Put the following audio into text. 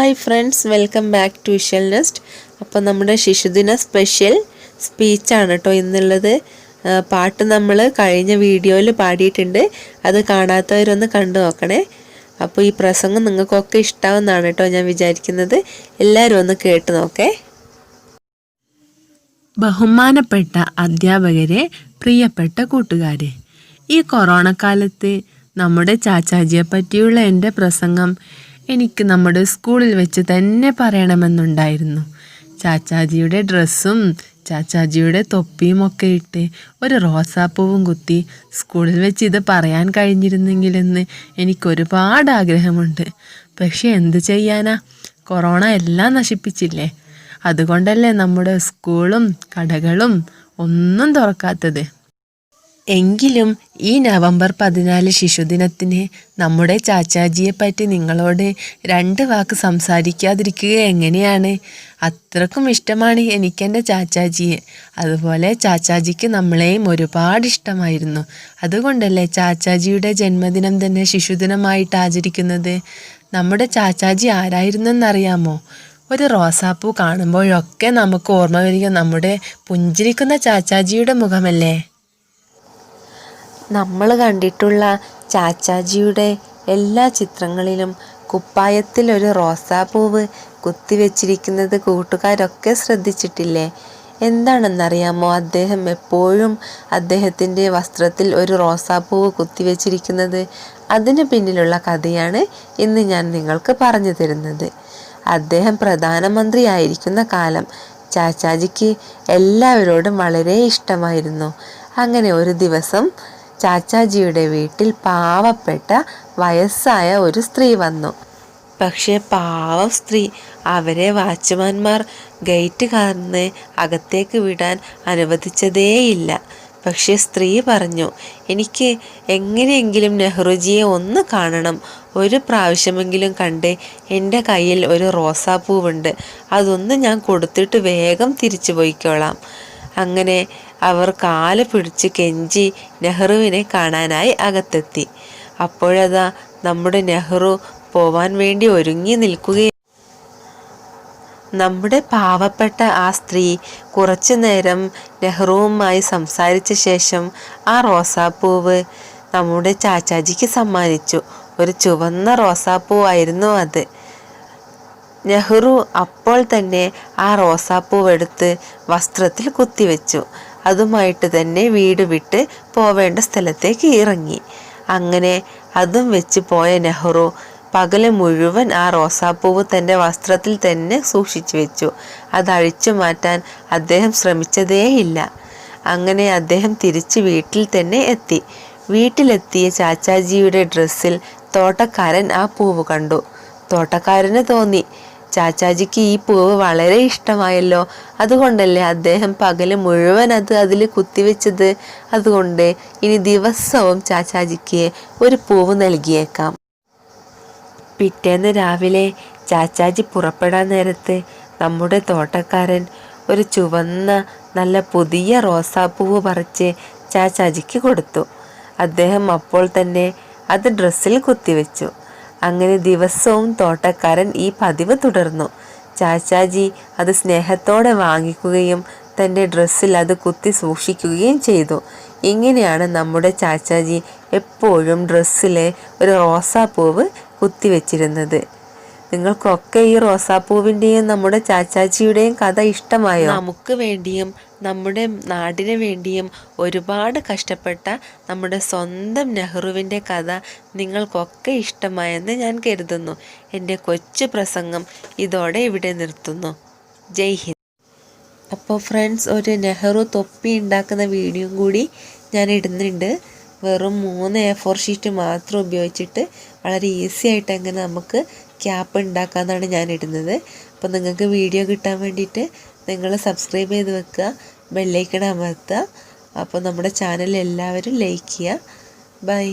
Hi friends welcome back to visual nest അപ്പോൾ നമ്മുടെ ശിശുദിന special സ്പീച്ചാണ് കേട്ടോ ഇന്നുള്ളത്. പാട്ട് നമ്മൾ കഴിഞ്ഞ വീഡിയോയിൽ പാടിയിട്ടുണ്ട്. അത് കാണാത്തവരൊന്ന് കണ്ടു നോക്കണേ. അപ്പോൾ ഈ പ്രസംഗം നിങ്ങൾക്കൊക്കെ ഇഷ്ടാവുന്നതാണ് കേട്ടോ ഞാൻ വിചാരിക്കുന്നത്. എല്ലാവരും ഒന്ന് കേട്ട് നോക്കേ. ബഹുമാനപ്പെട്ട അധ്യാപകരെ പ്രിയപ്പെട്ട കൂട്ടുകാരെ ഈ കൊറോണ കാലത്ത് നമ്മുടെ ചാച്ചാജിയെ പറ്റിയുള്ള എന്റെ പ്രസംഗം എനിക്ക് നമ്മുടെ സ്കൂളിൽ വെച്ച് തന്നെ പറയണമെന്നുണ്ടായിരുന്നു. ചാച്ചാജിയുടെ ഡ്രസ്സും ചാച്ചാജിയുടെ തൊപ്പിയും ഒക്കെ ഇട്ട് ഒരു റോസാപ്പൂവും കുത്തി സ്കൂളിൽ വെച്ച് ഇത് പറയാൻ കഴിഞ്ഞിരുന്നെങ്കിലെന്ന് എനിക്കൊരുപാട് ആഗ്രഹമുണ്ട്. പക്ഷെ എന്ത് ചെയ്യാനാ? കൊറോണ എല്ലാം നശിപ്പിച്ചില്ലേ? അതുകൊണ്ടല്ലേ നമ്മുടെ സ്കൂളും കടകളും ഒന്നും തുറക്കാത്തത്. എങ്കിലും ഈ നവംബർ പതിനാല് ശിശുദിനത്തിന് നമ്മുടെ ചാച്ചാജിയെ പറ്റി നിങ്ങളോട് രണ്ട് വാക്ക് സംസാരിക്കാതിരിക്കുക എങ്ങനെയാണ്? അത്രക്കും ഇഷ്ടമാണ് എനിക്കെന്റെ ചാച്ചാജിയെ. അതുപോലെ ചാച്ചാജിക്ക് നമ്മളെയും ഒരുപാട് ഇഷ്ടമായിരുന്നു. അതുകൊണ്ടല്ലേ ചാച്ചാജിയുടെ ജന്മദിനം തന്നെ ശിശുദിനമായിട്ട് ആചരിക്കുന്നത്? നമ്മുടെ ചാച്ചാജി ആരായിരുന്നെന്നറിയാമോ? ഒരു റോസാപ്പൂ കാണുമ്പോഴൊക്കെ നമുക്ക് ഓർമ്മ വരിക നമ്മുടെ പുഞ്ചിരിക്കുന്ന ചാച്ചാജിയുടെ മുഖമല്ലേ? നമ്മൾ കണ്ടിട്ടുള്ള ചാച്ചാജിയുടെ എല്ലാ ചിത്രങ്ങളിലും കുപ്പായത്തിൽ ഒരു റോസാപ്പൂവ് കുത്തിവെച്ചിരിക്കുന്നത് കൂട്ടുകാരൊക്കെ ശ്രദ്ധിച്ചിട്ടില്ലേ? എന്താണെന്നറിയാമോ? അദ്ദേഹം എപ്പോഴും അദ്ദേഹത്തിന്റെ വസ്ത്രത്തിൽ ഒരു റോസാപ്പൂവ് കുത്തിവെച്ചിരിക്കുന്നത് അതിന് പിന്നിലുള്ള കഥയാണ് ഇന്ന് ഞാൻ നിങ്ങൾക്ക് പറഞ്ഞു തരുന്നത്. അദ്ദേഹം പ്രധാനമന്ത്രി പ്രധാനമന്ത്രിയായിരിക്കുന്ന കാലം ചാച്ചാജിക്ക് എല്ലാവരോടും വളരെ ഇഷ്ടമായിരുന്നു. അങ്ങനെ ഒരു ദിവസം ചാച്ചാജിയുടെ വീട്ടിൽ പാവപ്പെട്ട വയസ്സായ ഒരു സ്ത്രീ വന്നു. പക്ഷേ പാവം സ്ത്രീ അവരെ വാച്ച്മാൻമാർ ഗേറ്റ് കാർന്ന് അകത്തേക്ക് വിടാൻ അനുവദിച്ചതേയില്ല. പക്ഷേ സ്ത്രീ പറഞ്ഞു എനിക്ക് എങ്ങനെയെങ്കിലും നെഹ്റുജിയെ ഒന്ന് കാണണം. ഒരു പ്രാവശ്യമെങ്കിലും കണ്ട് എന്റെ കയ്യിൽ ഒരു റോസാപ്പൂവുണ്ട്. അതൊന്ന് ഞാൻ കൊടുത്തിട്ട് വേഗം തിരിച്ചു പോയിക്കോളാം അങ്ങനെ അവർ കാൽ പിടിച്ച് കെഞ്ചി നെഹ്റുവിനെ കാണാനായി അകത്തെത്തി. അപ്പോഴതാ നമ്മുടെ നെഹ്റു പോവാൻ വേണ്ടി ഒരുങ്ങി നിൽക്കുകയും നമ്മുടെ പാവപ്പെട്ട ആ സ്ത്രീ കുറച്ചു നേരം നെഹ്റുവുമായി സംസാരിച്ച ശേഷം ആ റോസാപ്പൂവ് നമ്മുടെ ചാച്ചാജിക്ക് സമ്മാനിച്ചു. ഒരു ചുവന്ന റോസാപ്പൂവായിരുന്നു അത്. നെഹ്റു അപ്പോൾ തന്നെ ആ റോസാപ്പൂവ് എടുത്ത് വസ്ത്രത്തിൽ കുത്തിവെച്ചു. അതുമായിട്ട് തന്നെ വീട് വിട്ട് പോവേണ്ട സ്ഥലത്തേക്ക് ഇറങ്ങി. അങ്ങനെ അതും വെച്ച് പോയ നെഹ്റു പകൽ മുഴുവൻ ആ റോസാപ്പൂവ് തന്റെ വസ്ത്രത്തിൽ തന്നെ സൂക്ഷിച്ചു വെച്ചു. അത് അഴിച്ചു മാറ്റാൻ അദ്ദേഹം ശ്രമിച്ചതേയില്ല. അങ്ങനെ അദ്ദേഹം തിരിച്ച് വീട്ടിൽ തന്നെ എത്തി. വീട്ടിലെത്തിയ ചാച്ചാജിയുടെ ഡ്രസ്സിൽ തോട്ടക്കാരൻ ആ പൂവ് കണ്ടു. തോട്ടക്കാരന് തോന്നി ചാച്ചാജിക്ക് ഈ പൂവ് വളരെ ഇഷ്ടമായല്ലോ. അതുകൊണ്ടല്ലേ അദ്ദേഹം പകൽ മുഴുവൻ അത് അതിൽ കുത്തിവെച്ചത്? അതുകൊണ്ട് ഇനി ദിവസവും ചാച്ചാജിക്ക് ഒരു പൂവ് നൽകിയേക്കാം. പിറ്റേന്ന് രാവിലെ ചാച്ചാജി പുറപ്പെടാൻ നേരത്ത് നമ്മുടെ തോട്ടക്കാരൻ ഒരു ചുവന്ന നല്ല പുതിയ റോസാപ്പൂവ് പറിച്ച് ചാച്ചാജിക്ക് കൊടുത്തു. അദ്ദേഹം അപ്പോൾ തന്നെ അത് ഡ്രസ്സിൽ കുത്തിവെച്ചു. അങ്ങനെ ദിവസവും തോട്ടക്കാരൻ ഈ പതിവ് തുടർന്നു. ചാച്ചാജി അത് സ്നേഹത്തോടെ വാങ്ങിക്കുകയും തന്റെ ഡ്രസ്സിൽ അത് കുത്തി സൂക്ഷിക്കുകയും ചെയ്തു. ഇങ്ങനെയാണ് നമ്മുടെ ചാച്ചാജി എപ്പോഴും ഡ്രസ്സിലെ ഒരു റോസാപ്പൂവ് കുത്തിവെച്ചിരുന്നത് നിങ്ങൾക്കൊക്കെ ഈ റോസാപ്പൂവിന്റെയും നമ്മുടെ ചാച്ചാജിയുടെയും കഥ ഇഷ്ടമായോ? നമുക്ക് വേണ്ടിയും നമ്മുടെ നാടിന് വേണ്ടിയും ഒരുപാട് കഷ്ടപ്പെട്ട നമ്മുടെ സ്വന്തം നെഹ്റുവിന്റെ കഥ നിങ്ങൾക്കൊക്കെ ഇഷ്ടമായെന്ന് ഞാൻ കരുതുന്നു. എന്റെ കൊച്ചു പ്രസംഗം ഇതോടെ ഇവിടെ നിർത്തുന്നു. ജയ് ഹിന്ദ്. അപ്പോൾ ഫ്രണ്ട്സ് ഒരു നെഹ്റു തൊപ്പി ഉണ്ടാക്കുന്ന വീഡിയോ കൂടി ഞാൻ ഇടുന്നുണ്ട്. വെറും മൂന്ന് എ ഫോർ ഷീറ്റ് മാത്രം ഉപയോഗിച്ചിട്ട് വളരെ ഈസി ആയിട്ട് എങ്ങനെ നമുക്ക് ക്യാപ്പ് ഉണ്ടാക്കാമെന്നാണ് ഞാൻ ഇടുന്നത്. അപ്പോൾ നിങ്ങൾക്ക് വീഡിയോ കിട്ടാൻ വേണ്ടിയിട്ട് നിങ്ങൾ സബ്സ്ക്രൈബ് ചെയ്ത് വെക്കുക ബെല്ലൈക്കൺ അമർത്തുക. അപ്പോൾ നമ്മുടെ ചാനൽ എല്ലാവരും ലൈക്ക് ചെയ്യുക. ബൈ